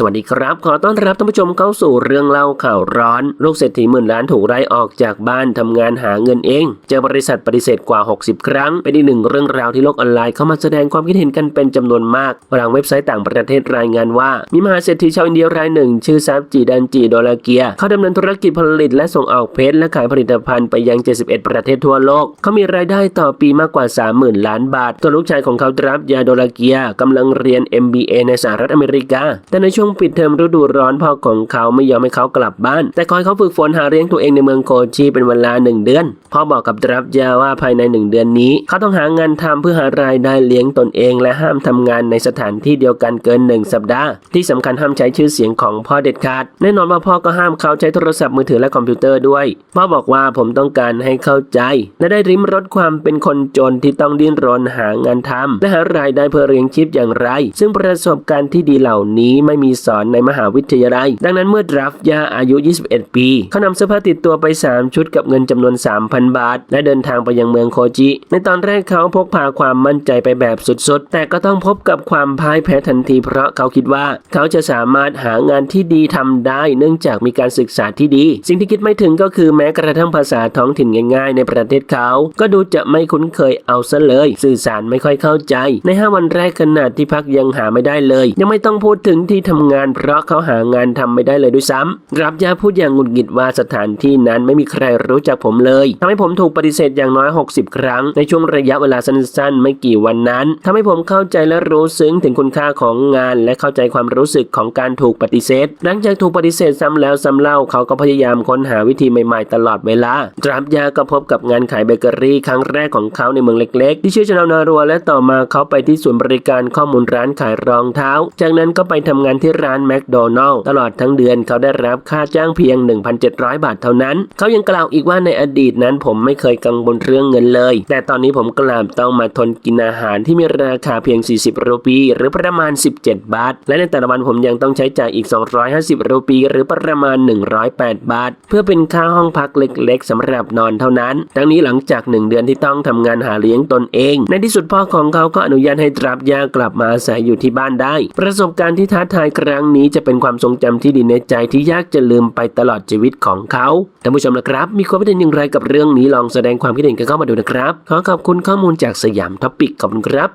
สวัสดีครับ ขอต้อนรับท่านผู้ชมเข้าสู่เรื่องเล่าข่าวร้อนลูกเศรษฐีหมื่นล้านถูกไล่ออกจากบ้านทำงานหาเงินเอง เจอบริษัทปฏิเสธกว่า 60 ครั้ง เป็นอีกหนึ่งเรื่องราวที่โลกออนไลน์เข้ามาแสดงความคิดเห็นกันเป็นจำนวนมากหลังเว็บไซต์ต่างประเทศรายงานว่ามีมหาเศรษฐีชาวอินเดียรายหนึ่ง ชื่อซับจีดันจีโดลาเกีย เขาดำเนินธุรกิจผลิตและส่งออกเพชรและขายผลิตภัณฑ์ไปยัง 71 ประเทศทั่วโลก เขามีรายได้ต่อปีมากกว่า 30,000 ล้านบาทตัวลูกชายของเขาดรับยาโดลาเกียกำลังเรียน MBA ในสหรัฐอเมริกา แต่ในช่วงปิดเทอมฤดูร้อนพ่อของเขาไม่ยอมให้เขากลับบ้าน แต่คอยเขาฝึกฝนหาเลี้ยงตัวเองในเมืองโคชีเป็นเวลาหนึ่งเดือนพ่อบอกกับดรับยาว่าภายในหนึ่งเดือนนี้ เขาต้องหางานทำเพื่อหารายได้เลี้ยงตนเอง และห้ามทำงานในสถานที่เดียวกันเกินหนึ่งสัปดาห์ ที่สำคัญห้ามใช้ชื่อเสียงของพ่อเด็ดขาดแน่นอนว่าพ่อก็ห้ามเขาใช้โทรศัพท์มือถือและคอมพิวเตอร์ด้วยพ่อบอกว่าผมต้องการให้เข้าใจ และได้ริมรสความเป็นคนจนที่ต้องดิ้นรนหางานทำและหารายได้เพื่อเลี้ยงชีพอย่างไร ซึ่งประสบการณ์ที่ดีเหล่านี้ไม่มีสอนในมหาวิทยาลัย ดังนั้นเมื่อดราฟยาอายุ 21 ปี เขานำเสื้อผ้าติดตัวไป 3 ชุดกับเงินจำนวน 3,000 บาท และเดินทางไปยังเมืองโคจิ ในตอนแรกเขาพกพาความมั่นใจไปแบบสุดๆ แต่ก็ต้องพบกับความพ่ายแพ้ทันที เพราะเขาคิดว่าเขาจะสามารถหางานที่ดีทำได้ เนื่องจากมีการศึกษาที่ดี สิ่งที่คิดไม่ถึงก็คือแม้กระทั่งภาษาท้องถิ่นง่ายๆ ในประเทศเขา ก็ดูจะไม่คุ้นเคยเอาซะเลย สื่อสารไม่ค่อยเข้าใจ ใน 5 วันแรกขนาดที่พักยังหาไม่ได้เลย ยังไม่ต้องพูดถึงที่ทำงาน เพราะเขาหางานทำไม่ได้เลยด้วยซ้ำรับยาพูดอย่างหงุดหงิดว่าสถานที่นั้นไม่มีใครรู้จักผมเลยทำให้ผมถูกปฏิเสธอย่างน้อย 60 ครั้ง ในช่วงระยะเวลาสั้นๆ ไม่กี่วันนั้นทำให้ผมเข้าใจและรู้ซึ้งถึงคุณค่าของงาน และเข้าใจความรู้สึกของการถูกปฏิเสธ หลังจากถูกปฏิเสธซ้ำแล้วซ้ำเล่าเขาก็พยายามค้นหาวิธีใหม่ๆ ตลอดเวลารับยาก็พบกับงานขายเบเกอรี่ครั้งแรกของเขาในเมืองเล็ก ๆ ที่ชื่อชนานารัวและต่อมาเขาไปที่ศูนย์บริการข้อมูลร้านขายรองเท้า จากนั้นก็ไปทำงานที่ร้านแมคโดนัลล์ตลอดทั้งเดือนเขาได้รับค่าจ้างเพียง 1,700 บาทเท่านั้น เขายังกล่าวอีกว่าในอดีตนั้นผมไม่เคยกังวลเรื่องเงินเลย แต่ตอนนี้ผมกลับต้องมาทนกินอาหารที่มีราคาเพียง 40 รูปี หรือประมาณ 17 บาท และในแต่ละวันผมยังต้องใช้จ่ายอีก 250 รูปี หรือประมาณ 108 บาท เพื่อเป็นค่าห้องพักเล็กๆสำหรับนอนเท่านั้น ทั้งนี้หลังจากหนึ่งเดือนที่ต้องทำงานหาเลี้ยงตนเอง ในที่สุดพ่อของเขาก็อนุญาตให้ตรับยากลับมาอาศัยอยู่ที่บ้านได้ ประสบการณ์ที่ท้าทายครั้งนี้จะเป็นความทรงจำที่ดีในใจที่ยากจะลืมไปตลอดชีวิตของเขาท่านผู้ชมนะครับ มีความคิดเห็นอย่างไรกับเรื่องนี้ลองแสดงความคิดเห็นกันเข้ามาดูนะครับ ขอขอบคุณข้อมูลจากสยามท็อปิกขอบคุณครับ